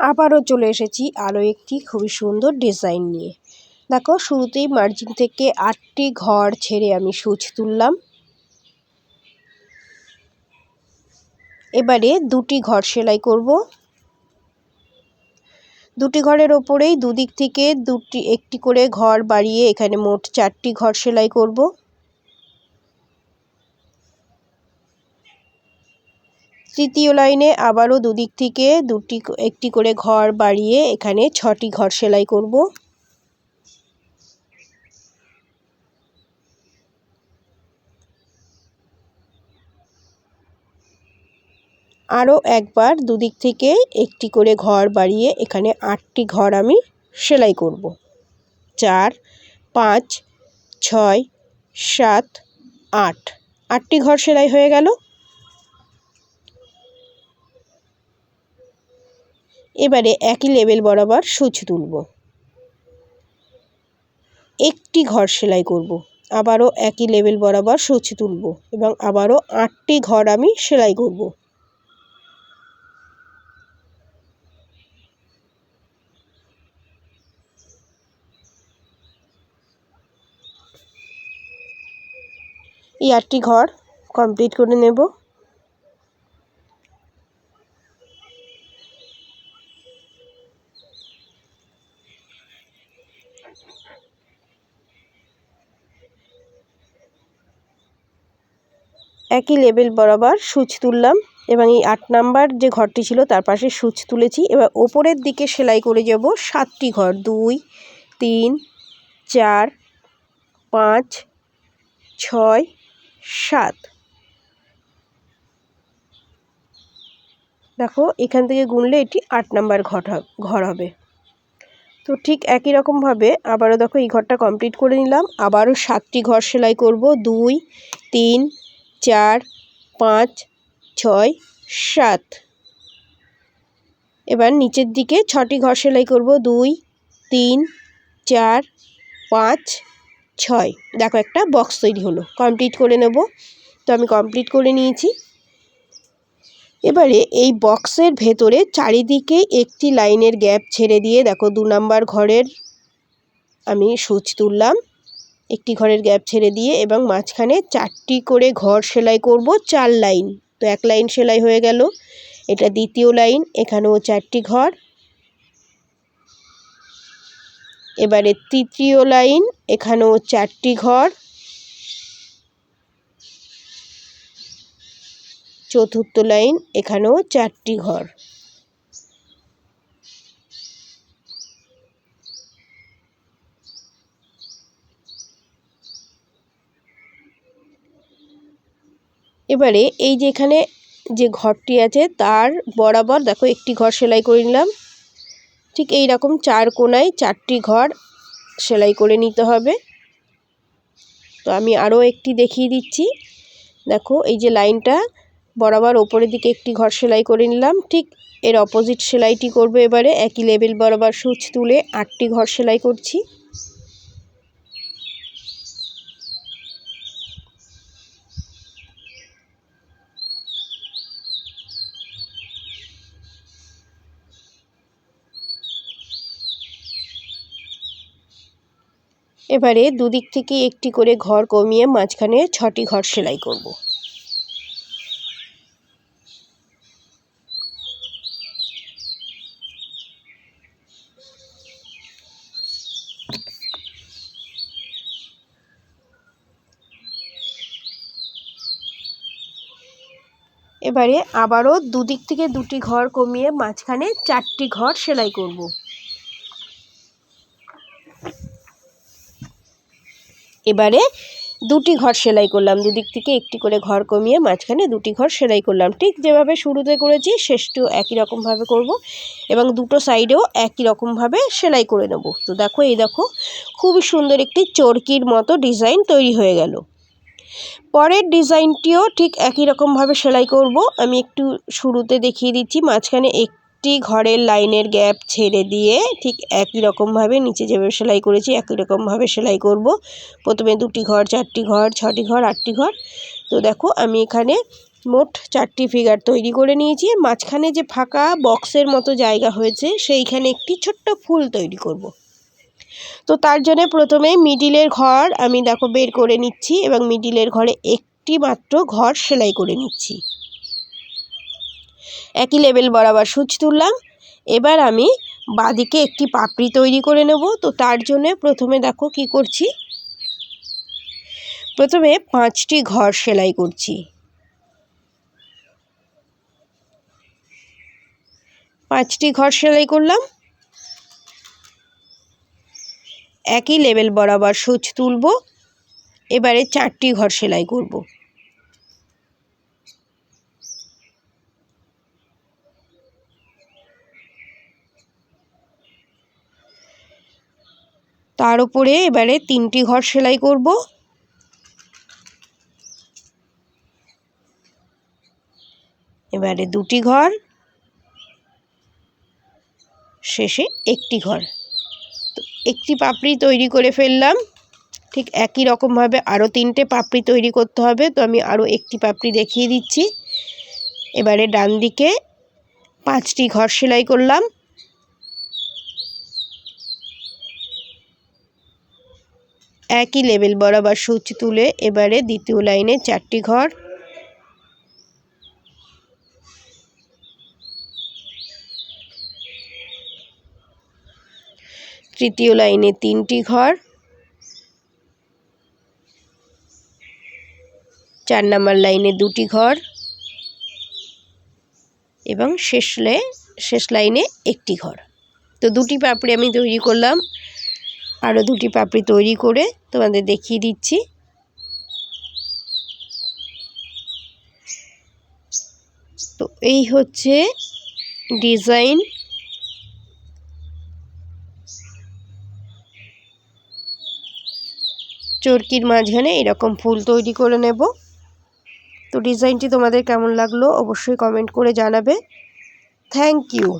আবারও চলে এসেছি আরও একটি খুবই সুন্দর ডিজাইন নিয়ে। দেখো, শুরুতেই মার্জিন থেকে আটটি ঘর ছেড়ে আমি সুচ তুললাম। এবারে দুটি ঘর সেলাই করব। দুটি ঘরের ওপরেই দুদিক থেকে দুটি, একটি করে ঘর বাড়িয়ে এখানে মোট চারটি ঘর সেলাই করব। তৃতীয় লাইনে আবারও দুদিক থেকে দুটি একটি করে ঘর বাড়িয়ে এখানে ছটি ঘর সেলাই করব। আরও একবার দুদিক থেকে একটি করে ঘর বাড়িয়ে এখানে আটটি ঘর আমি সেলাই করব। চার, পাঁচ, ছয়, সাত, আট। আটটি ঘর সেলাই হয়ে গেল। এবারে একই লেবেল বরাবর সূচ তুলব। একটি ঘর সেলাই করব, আবারও একই লেবেল বরাবর সূচ তুলব এবং আবারও আটটি ঘর আমি সেলাই করব। এই আটটি ঘর কমপ্লিট করে নেব। একই লেবেল বরাবর সূচ তুললাম এবং এই আট নাম্বার যে ঘরটি ছিল তার পাশে সূচ তুলেছি। এবার ওপরের দিকে সেলাই করে যাব সাতটি ঘর, দুই, তিন, চার, পাঁচ, ছয়, সাত। দেখো, এখান থেকে গুনলে এটি আট নাম্বার ঘর ঘর হবে। তো ঠিক একই রকমভাবে আবারও দেখো এই ঘরটা কমপ্লিট করে নিলাম। আবারও সাতটি ঘর সেলাই করব, দুই, তিন চার, পাঁচ, ছয়, সাত। এবার নিচের দিকে ছটি ঘর সেলাই করব। দুই, তিন, চার, পাঁচ, ছয়। দেখো, একটা বক্স তৈরি হলো। কমপ্লিট করে নেব। তো আমি কমপ্লিট করে নিয়েছি। এবারে এই বক্সের ভেতরে চারিদিকে একটি লাইনের গ্যাপ ছেড়ে দিয়ে দেখো, দু নাম্বার ঘরের আমি সুচ তুললাম। একটি ঘরের গ্যাপ ছেড়ে দিয়ে এবং মাঝখানে চারটি করে ঘর সেলাই করব, চার লাইন। তো এক লাইন সেলাই হয়ে গেল। এটা দ্বিতীয় লাইন, এখানেও চারটি ঘর। এবারে তৃতীয় লাইন, এখানেও চারটি ঘর। চতুর্থ লাইন, এখানেও চারটি ঘর। এবারে এই যে এখানে যে ঘরটি আছে, তার বরাবর দেখো একটি ঘর সেলাই করে নিলাম। ঠিক এই রকম চার কোনায় চারটি ঘর সেলাই করে নিতে হবে। তো আমি আরও একটি দেখিয়ে দিচ্ছি। দেখো এই যে লাইনটা, বরাবর ওপরের দিকে একটি ঘর সেলাই করে নিলাম। ঠিক এর অপোজিট সেলাইটি করবে এবারে। একই লেবেল বরাবর সুচ তুলে আটটি ঘর সেলাই করছি। এবারে দুদিক থেকে একটি করে ঘর কমিয়ে মাঝখানে ছটি ঘর সেলাই করব। এবারে আবারও দুদিক থেকে দুটি ঘর কমিয়ে মাঝখানে চারটি ঘর সেলাই করব। এবারে দুটি ঘর সেলাই করলাম। দুদিক থেকে একটি করে ঘর কমিয়ে মাঝখানে দুটি ঘর সেলাই করলাম। ঠিক যেভাবে শুরুতে করেছি, শেষটিও একই রকমভাবে করব এবং দুটো সাইডেও একই রকমভাবে সেলাই করে নেব। তো দেখো, এই দেখো, খুবই সুন্দর একটি চরকির মতো ডিজাইন তৈরি হয়ে গেল। পরের ডিজাইনটিও ঠিক একই রকমভাবে সেলাই করব। আমি একটু শুরুতে দেখিয়ে দিচ্ছি, মাঝখানে এক একটি ঘরের লাইনের গ্যাপ ছেড়ে দিয়ে ঠিক একই রকমভাবে নিচে যেভাবে সেলাই করেছি, একই রকমভাবে সেলাই করব। প্রথমে দুটি ঘর, চারটি ঘর, ছটি ঘর, আটটি ঘর। তো দেখো, আমি এখানে মোট চারটি ফিগার তৈরি করে নিয়েছি। মাঝখানে যে ফাঁকা বক্সের মতো জায়গা হয়েছে, সেইখানে একটি ছোট্ট ফুল তৈরি করব। তো তার জন্য প্রথমে মিডিলের ঘর আমি দেখো বের করে নিচ্ছি এবং মিডিলের ঘরে একটি মাত্র ঘর সেলাই করে নিচ্ছি। একই লেভেল বরাবর সুচ তুললাম। এবার আমি বাঁদিকে একটি পাপড়ি তৈরি করে নেব। তো তার জন্যে প্রথমে দেখো কি করছি। প্রথমে পাঁচটি ঘর সেলাই করছি। পাঁচটি ঘর সেলাই করলাম। একই লেভেল বরাবর সুচ তুলব। এবারে চারটি ঘর সেলাই করব। তার উপরে এবারে তিনটি ঘর সেলাই করব। এবারে দুটি ঘর, শেষে একটি ঘর। তো একটি পাপড়ি তৈরি করে ফেললাম। ঠিক একই রকমভাবে আরও তিনটে পাপড়ি তৈরি করতে হবে। তো আমি আরও একটি পাপড়ি দেখিয়ে দিচ্ছি। এবারে ডান দিকে পাঁচটি ঘর সেলাই করলাম। একই লেভেল বরাবর সূচ তুলে এবারে দ্বিতীয় লাইনে চারটি ঘর। তৃতীয় লাইনে তিনটি ঘর। চার নাম্বার লাইনে দুটি ঘর। এবং শেষ শেষ লাইনে একটি ঘর। তো দুটি পাপড়ি আমি তৈরি করলাম। আরও দুটি পাপড়ি তৈরি করে তোমাদের দেখিয়ে দিচ্ছি। তো এই হচ্ছে ডিজাইন। চরকির মাঝখানে এরকম ফুল তৈরি করে নেব। তো ডিজাইনটি তোমাদের কেমন লাগল অবশ্যই কমেন্ট করে জানাবে। Thank you.